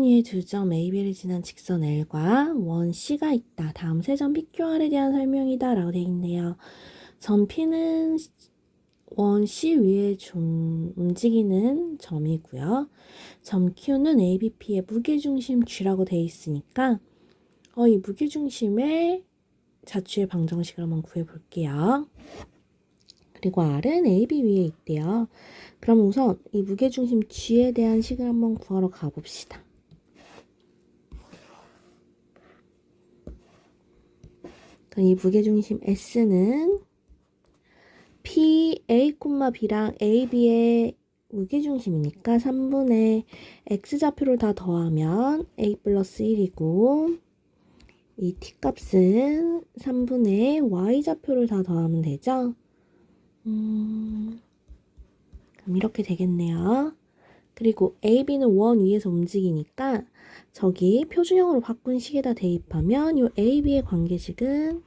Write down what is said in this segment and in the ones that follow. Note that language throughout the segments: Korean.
직선 위에 두 점 AB를 지난 직선 L과 원 C가 있다. 다음 세 점 PQR에 대한 설명이다. 라고 되어 있네요. 점 P는 원 C 위에 좀 움직이는 점이고요. 점 Q는 ABP의 무게중심 G라고 되어 있으니까 어, 이 무게중심의 자취의 방정식을 한번 구해볼게요. 그리고 R은 AB 위에 있대요. 그럼 우선 이 무게중심 G에 대한 식을 한번 구하러 가봅시다. 그럼 이 무게중심 S는 P, A, B랑 AB의 무게중심이니까 3분의 X좌표를 다 더하면 A 플러스 1이고 이 T값은 3분의 Y좌표를 다 더하면 되죠? 음, 그럼 이렇게 되겠네요. 그리고 AB는 원 위에서 움직이니까 저기 표준형으로 바꾼 식에다 대입하면 이 AB의 관계식은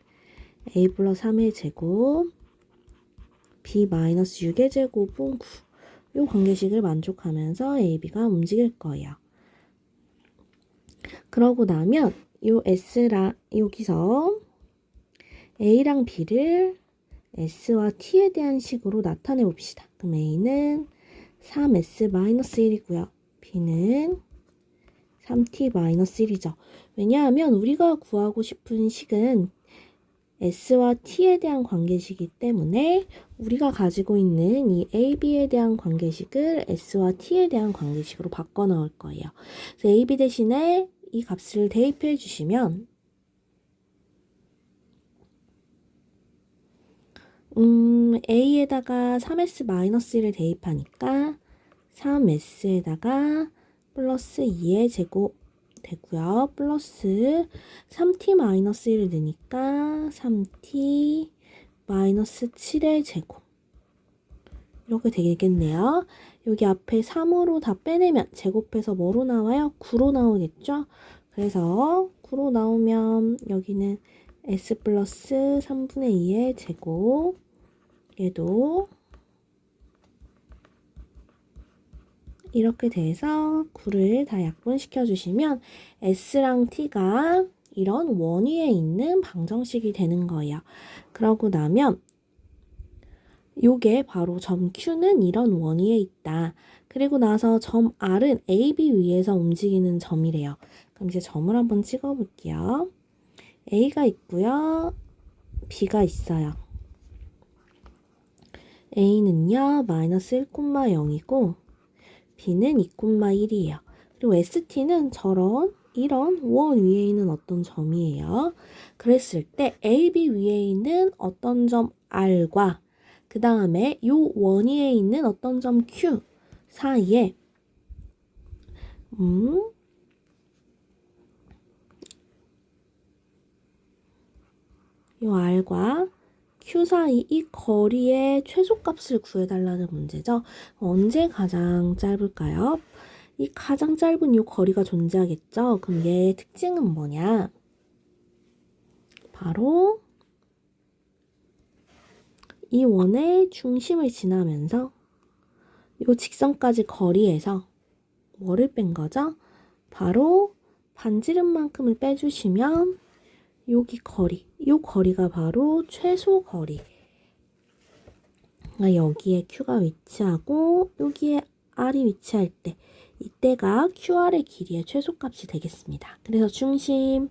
A 플러스 3의 제곱 B 마이너스 6의 제곱은 9. 이 관계식을 만족하면서 AB가 움직일 거예요. 그러고 나면 이 S랑 여기서 A랑 B를 S와 T에 대한 식으로 나타내 봅시다. 그럼 A는 3S-1이고요. B는 3T-1이죠. 왜냐하면 우리가 구하고 싶은 식은 S와 T에 대한 관계식이기 때문에 우리가 가지고 있는 이 AB에 대한 관계식을 S와 T에 대한 관계식으로 바꿔 넣을 거예요. 그래서 AB 대신에 이 값을 대입해 주시면 음, A에다가 3S-1을 대입하니까 3S에다가 플러스 2의 제곱 되고요. 플러스 3t-1을 넣으니까 3t 마이너스 7의 제곱 이렇게 되겠네요. 여기 앞에 3으로 다 빼내면 제곱해서 뭐로 나와요? 9로 나오겠죠? 그래서 9로 나오면 여기는 s 플러스 3분의 2의 제곱 얘도 이렇게 돼서 9를 다 약분시켜 주시면 S랑 T가 이런 원 위에 있는 방정식이 되는 거예요. 그러고 나면 요게 바로 점 Q는 이런 원 위에 있다. 그리고 나서 점 R은 AB 위에서 움직이는 점이래요. 그럼 이제 점을 한번 찍어 볼게요. A가 있고요. B가 있어요. A는요, 마이너스 1,0이고 B는 2,1이에요. 그리고 ST는 저런 이런 원 위에 있는 어떤 점이에요. 그랬을 때 AB 위에 있는 어떤 점 R과 그 다음에 요 원 위에 있는 어떤 점 Q 사이에 음, 요 R과 Q 사이 이 거리의 최소값을 구해달라는 문제죠. 언제 가장 짧을까요? 이 가장 짧은 이 거리가 존재하겠죠. 그럼 얘의 특징은 뭐냐? 바로 이 원의 중심을 지나면서 이 직선까지 거리에서 뭐를 뺀 거죠? 바로 반지름만큼을 빼주시면 여기 거리, 이 거리가 바로 최소 거리. 그러니까 여기에 Q가 위치하고 여기에 R이 위치할 때 이때가 QR의 길이의 최소값이 되겠습니다. 그래서 중심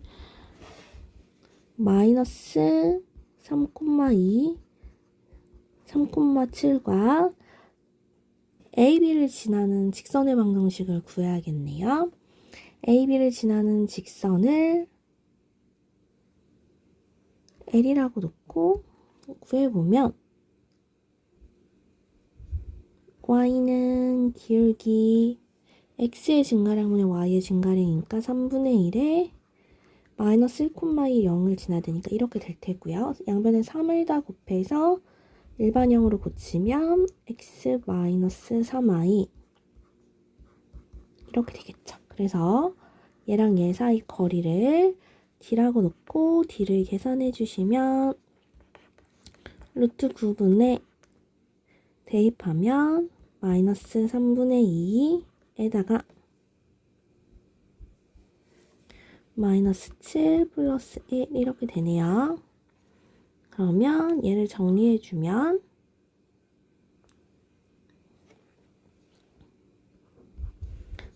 마이너스 3,2 3,7과 AB를 지나는 직선의 방정식을 구해야겠네요. AB를 지나는 직선을 L이라고 놓고 구해보면 Y는 기울기 X의 증가량분의 Y의 증가량이니까 3분의 1에 마이너스 1,2 0을 지나되니까 이렇게 될 테고요. 양변에 3을 다 곱해서 일반형으로 고치면 x 마이너스 3i 이렇게 되겠죠. 그래서 얘랑 얘 사이 거리를 d라고 놓고 d를 계산해 주시면 루트 9분의 대입하면 마이너스 3분의 2에다가 마이너스 7 플러스 1 이렇게 되네요. 그러면 얘를 정리해 주면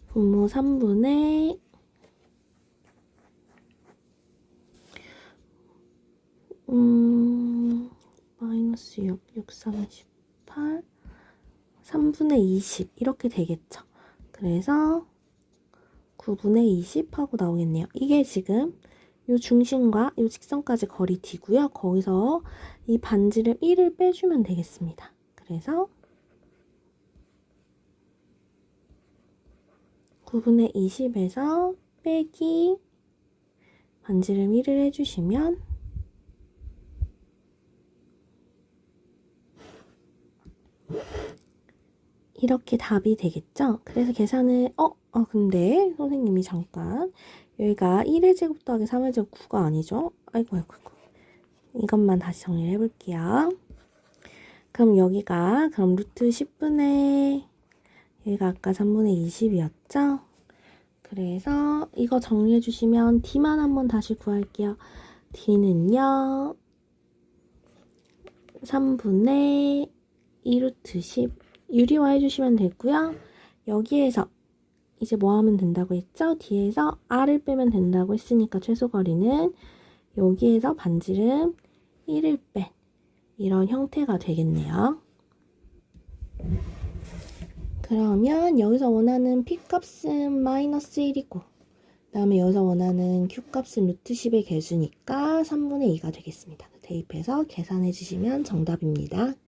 분모 3분의 음, 마이너스 6, 6, 3, 18, 3분의 20 이렇게 되겠죠. 그래서 9분의 20 하고 나오겠네요. 이게 지금 요 중심과 요 직선까지 거리 D고요. 거기서 이 반지름 1을 빼주면 되겠습니다. 그래서 9분의 20에서 빼기 반지름 1을 해주시면 이렇게 답이 되겠죠? 그래서 계산을 어? 어 근데 선생님이 잠깐 여기가 1의 제곱 더하기 3의 제곱 9가 아니죠? 아이고 아이고 아이고 이것만 다시 정리를 해볼게요. 그럼 여기가 그럼 루트 10분의 여기가 아까 3분의 20이었죠? 그래서 이거 정리해 주시면 D만 한번 다시 구할게요. D는요 3분의 2루트 10 유리화 해주시면 되고요. 여기에서 이제 뭐 하면 된다고 했죠? 뒤에서 R을 빼면 된다고 했으니까 최소 거리는 여기에서 반지름 1을 뺀 이런 형태가 되겠네요. 그러면 여기서 원하는 P 값은 마이너스 1이고 그 다음에 여기서 원하는 Q 값은 루트 10의 개수니까 3분의 2가 되겠습니다. 대입해서 계산해 주시면 정답입니다.